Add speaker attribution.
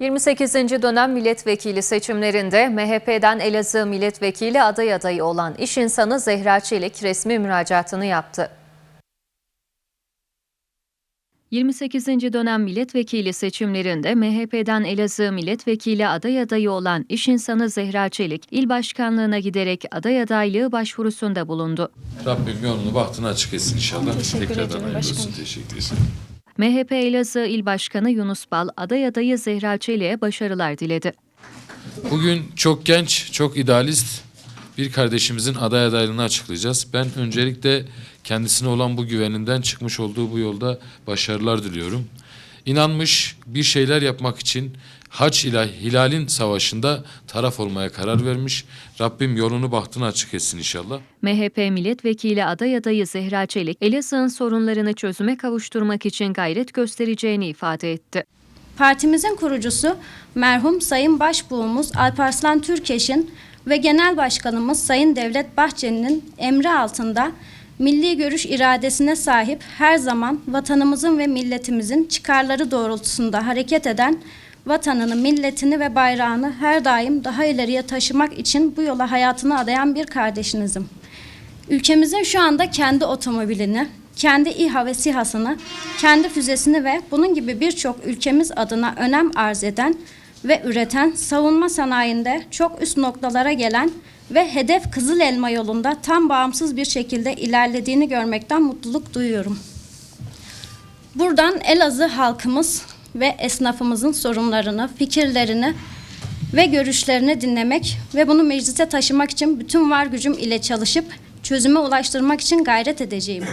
Speaker 1: 28. dönem milletvekili seçimlerinde MHP'den Elazığ milletvekili aday adayı olan iş insanı Zehra Çelik resmi müracaatını yaptı. 28. dönem milletvekili seçimlerinde MHP'den Elazığ milletvekili aday adayı olan iş insanı Zehra Çelik, il başkanlığına giderek aday adaylığı başvurusunda bulundu.
Speaker 2: Rabbim yolunu bahtını açık etsin inşallah.
Speaker 3: Teşekkür
Speaker 2: Tekrardan
Speaker 3: ederim
Speaker 2: hayırlı olsun. Teşekkür ederim.
Speaker 1: MHP Elazığ İl Başkanı Yunus Bal, aday adayı Zehra Çelik'e başarılar diledi.
Speaker 2: Bugün çok genç, çok idealist bir kardeşimizin aday adaylığını açıklayacağız. Ben öncelikle kendisine olan bu güveninden çıkmış olduğu bu yolda başarılar diliyorum. İnanmış bir şeyler yapmak için Haç ile Hilal'in savaşında taraf olmaya karar vermiş. Rabbim yolunu bahtını açık etsin inşallah.
Speaker 1: MHP milletvekili aday adayı Zehra Çelik, Elazığ'ın sorunlarını çözüme kavuşturmak için gayret göstereceğini ifade etti.
Speaker 3: Partimizin kurucusu merhum Sayın Başbuğumuz Alparslan Türkeş'in ve Genel Başkanımız Sayın Devlet Bahçeli'nin emri altında milli görüş iradesine sahip her zaman vatanımızın ve milletimizin çıkarları doğrultusunda hareket eden vatanını, milletini ve bayrağını her daim daha ileriye taşımak için bu yola hayatını adayan bir kardeşinizim. Ülkemizin şu anda kendi otomobilini, kendi İHA ve SİHA'sını, kendi füzesini ve bunun gibi birçok ülkemiz adına önem arz eden ve üreten savunma sanayinde çok üst noktalara gelen ve hedef Kızıl Elma yolunda tam bağımsız bir şekilde ilerlediğini görmekten mutluluk duyuyorum. Buradan Elazığ halkımız ve esnafımızın sorunlarını, fikirlerini ve görüşlerini dinlemek ve bunu meclise taşımak için bütün var gücüm ile çalışıp çözüme ulaştırmak için gayret edeceğim.